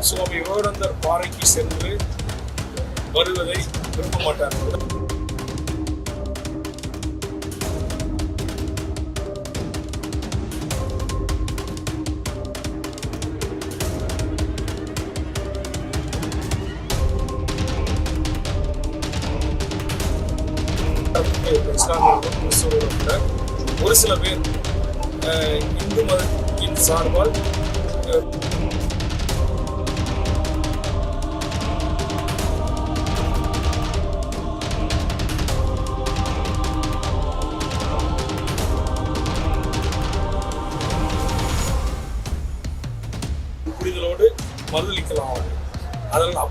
சுவாமி விவேகானந்தர் பாறைக்கு சென்று வருவதை விரும்ப மாட்டார்கள். ஒரு சில பேர் அஹ், இந்து மதத்தின் சார்பால்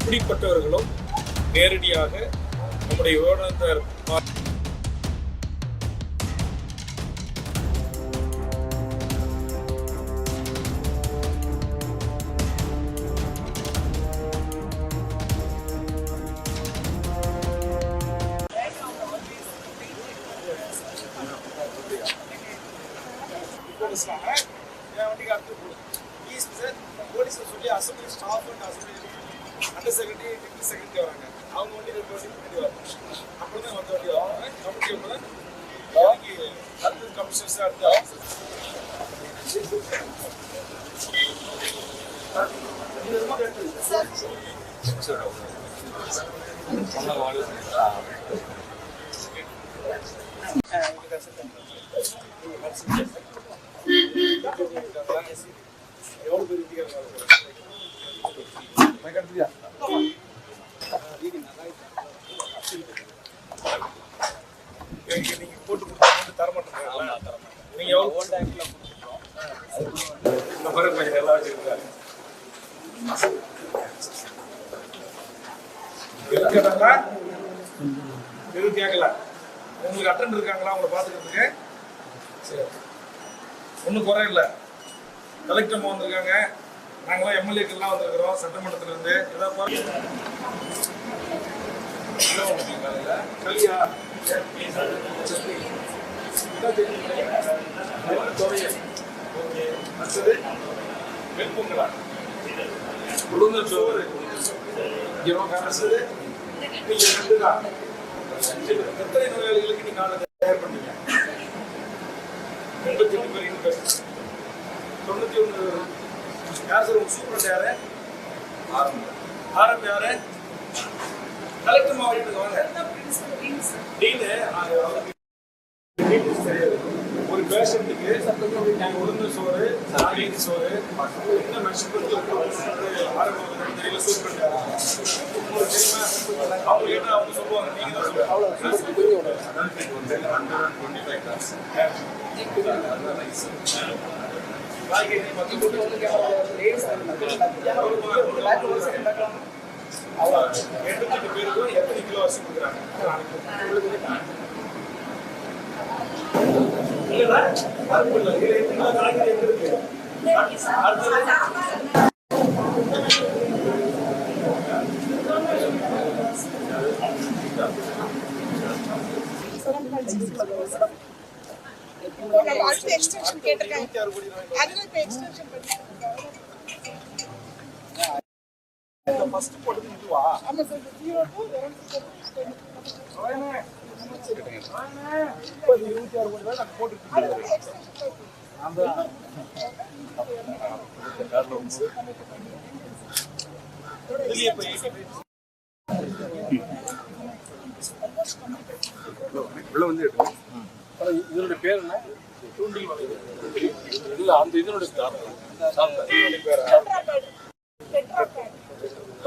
இப்படிப்பட்டவர்களும் நேரடியாக நம்முடைய விவரத்தர் போலீஸ் சொல்லி assembly staff and assembly. Under secretary deputy secretary வராங்க. அவங்க வண்டி ரெண்டு வண்டி முன்னாடி வரும் அப்புறம் தான் வந்து வண்டி வரும் கமிட்டி அப்புறம் நாளைக்கு அடுத்த கமிஷனர்ஸ் அடுத்த எவ்வளோ பேர் இந்தியா நீங்க நீங்க போட்டு கொடுத்து தர மாட்டேங்க நீங்க எவ்வளோ ஓன் டைம்ல இந்த மாதிரி கொஞ்சம் நல்லா வச்சிருக்காங்க எது கேட்டாங்களா கேட்கல உங்களுக்கு அட்டன் இருக்காங்களா உங்களை பார்த்துக்கிறதுக்கு சரி ஒன்றும் குறை இல்லை கலெக்டர் வந்திருக்காங்க நாங்களாம் எம்எல்ஏக்கெல்லாம் வந்திருக்கிறோம் சட்டமன்றத்திலிருந்து ஏதாவது ஓகே. அடுத்தது? வெண்பொங்கலா? உளுந்தல் சோறு. இருபது காசு. நீங்க ரெண்டு தான். எத்தனை நோயாளிகளுக்கு நீங்க ஆளை தயார் பண்ணீங்க எண்பத்தி எட்டு பேர் தொண்ணூத்தி யார் சார் உங்க சூப்பரண்ட் யாரு ஆரம்பம் யாரு? கலெக்டர் மாவட்டத்துக்கு வாங்க. டீனு? தெரியாது ஒரு பேஷண்ட்டுக்கு நாங்கள் உளுந்து சோறு நாகேதி சோறு என்ன மெஷர்மெண்ட் ஆரம்பம் தெரியல சூப்பரண்ட் உங்களுக்கு தெரியுமா அவங்க என்ன அவங்க சொல்லுவாங்க நீங்க தான் காய்கறி மற்ற கூட்டு வந்து எண்பத்தெட்டு பேருக்கும் எத்தனை கிலோ அரிசி கொடுக்குறாங்க இல்லடா, அது இல்ல. இதுல எத்தனை கிலோ காய்கறி எங்க இருக்கு? அடுத்தது இப்போ நம்ம அடுத்த எக்ஸ்டென்ஷன் கேட்டிருக்காங்க அதுல இப்போ எக்ஸ்டென்ஷன் இந்த போட்டது இதுவா? ஆமா சார் ஜீரோ டூ இருபத்தி ஆறு கோடி ரூபாய் நாங்க போட்டுட்டு இருக்கோம். இதுலயே இப்ப 80 பேர் உள்ள வந்து எடுக்கணும் இதனுடைய பேர் என்ன? தூண்டில் இல்ல அந்த இதனுடைய இதனுடைய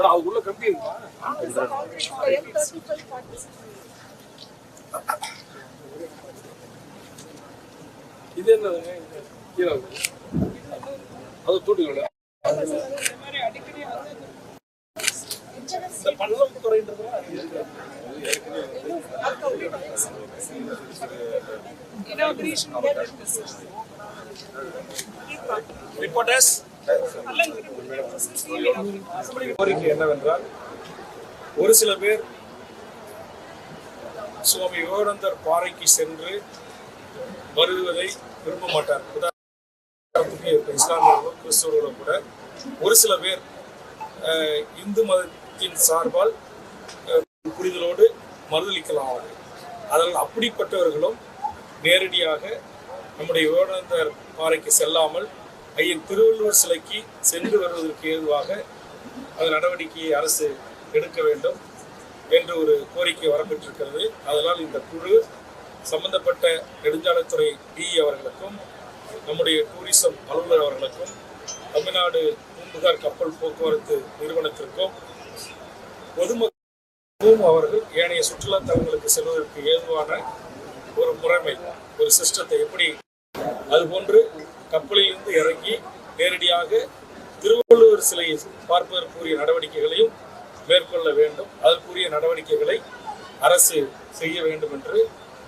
அது உள்ள கம்பி இருக்கா இது என்னதுங்க? அது தூண்டில் கோரிக்கை என்னவென்றால் ஒரு சில பேர் சுவாமி விவேகானந்தர் பாறைக்கு சென்று வருவதை விரும்ப மாட்டார். உதாரணத்துக்கு இப்ப இஸ்லாமியர்களோ கிறிஸ்தவர்களோ கூட ஒரு சில பேர் இந்து மதத்தின் சார்பால் புரிதலோடு மறுதளிக்கலாம் அவர்கள். அதனால் அப்படிப்பட்டவர்களும் நேரடியாக நம்முடைய விவேகானந்தர் பாறைக்கு செல்லாமல் ஐயன் திருவள்ளுவர் சிலைக்கு சென்று வருவதற்கு ஏதுவாக அந்த நடவடிக்கையை அரசு எடுக்க வேண்டும் என்று ஒரு கோரிக்கை வரப்பெற்றிருக்கிறது அதனால் இந்த குழு சம்பந்தப்பட்ட நெடுஞ்சாலைத்துறை டி அவர்களுக்கும் நம்முடைய டூரிசம் அலுவலர் அவர்களுக்கும் தமிழ்நாடு பூம்புகார் கப்பல் போக்குவரத்து நிறுவனத்திற்கும் பொதுமக்களும் அவர்கள் ஏனைய சுற்றுலா தலங்களுக்கு செல்வதற்கு ஏதுவான ஒரு முறைமை ஒரு சிஸ்டத்தை எப்படி அதுபோன்று கப்பலிலிருந்து இறங்கி நேரடியாக திருவள்ளுவர் சிலையை பார்ப்பதற்குரிய நடவடிக்கைகளையும் மேற்கொள்ள வேண்டும். அதற்குரிய நடவடிக்கைகளை அரசு செய்ய வேண்டும் என்று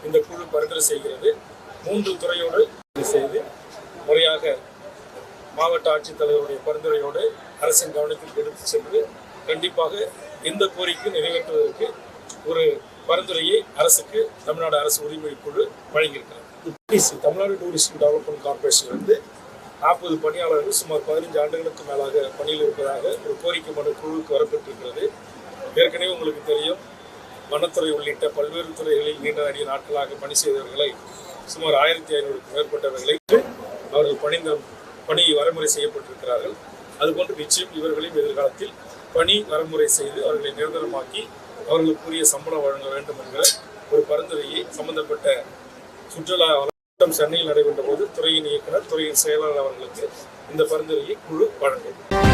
இந்த குழு பரிந்துரை செய்கிறது. மூன்று துறையோடு செய்து முறையாக மாவட்ட ஆட்சித்தலைவருடைய பரிந்துரையோடு அரசின் கவனத்திற்கு எடுத்து சென்று கண்டிப்பாக இந்த கோரிக்கை நிறைவேற்றுவதற்கு ஒரு பரிந்துரையை அரசுக்கு தமிழ்நாடு அரசு உரிமை குழு வழங்கியிருக்கிறது தமிழ்நாடு டூரிஸ்ட் டெவலப்மெண்ட் கார்பரேஷன் வந்து நாற்பது பணியாளர்கள் சுமார் பதினஞ்சு ஆண்டுகளுக்கு மேலாக பணியில் இருப்பதாக ஒரு கோரிக்கை மனு குழுவுக்கு வரப்பட்டிருக்கிறது. ஏற்கனவே உங்களுக்கு தெரியும் வனத்துறை உள்ளிட்ட பல்வேறு துறைகளில் நீண்ட அடிய நாட்களாக பணி செய்தவர்களை சுமார் ஆயிரத்தி ஐநூறுக்கு மேற்பட்டவர்களை அவர்கள் பணிந்த பணி வரைமுறை செய்யப்பட்டிருக்கிறார்கள். அதுபோன்று நிச்சயம் இவர்களையும் எதிர்காலத்தில் பணி வரமுறை செய்து அவர்களை நிரந்தரமாக்கி அவர்களுக்குரிய சம்பளம் வழங்க வேண்டும் என்கிற ஒரு பரிந்துரையை சம்பந்தப்பட்ட சுற்றுலா வளர்ச்சி சென்னையில் நடைபெற்ற போது துறையின் இயக்குனர் துறையின் செயலாளர் அவர்களுக்கு இந்த பரிந்துரையை குழு வழங்கும்.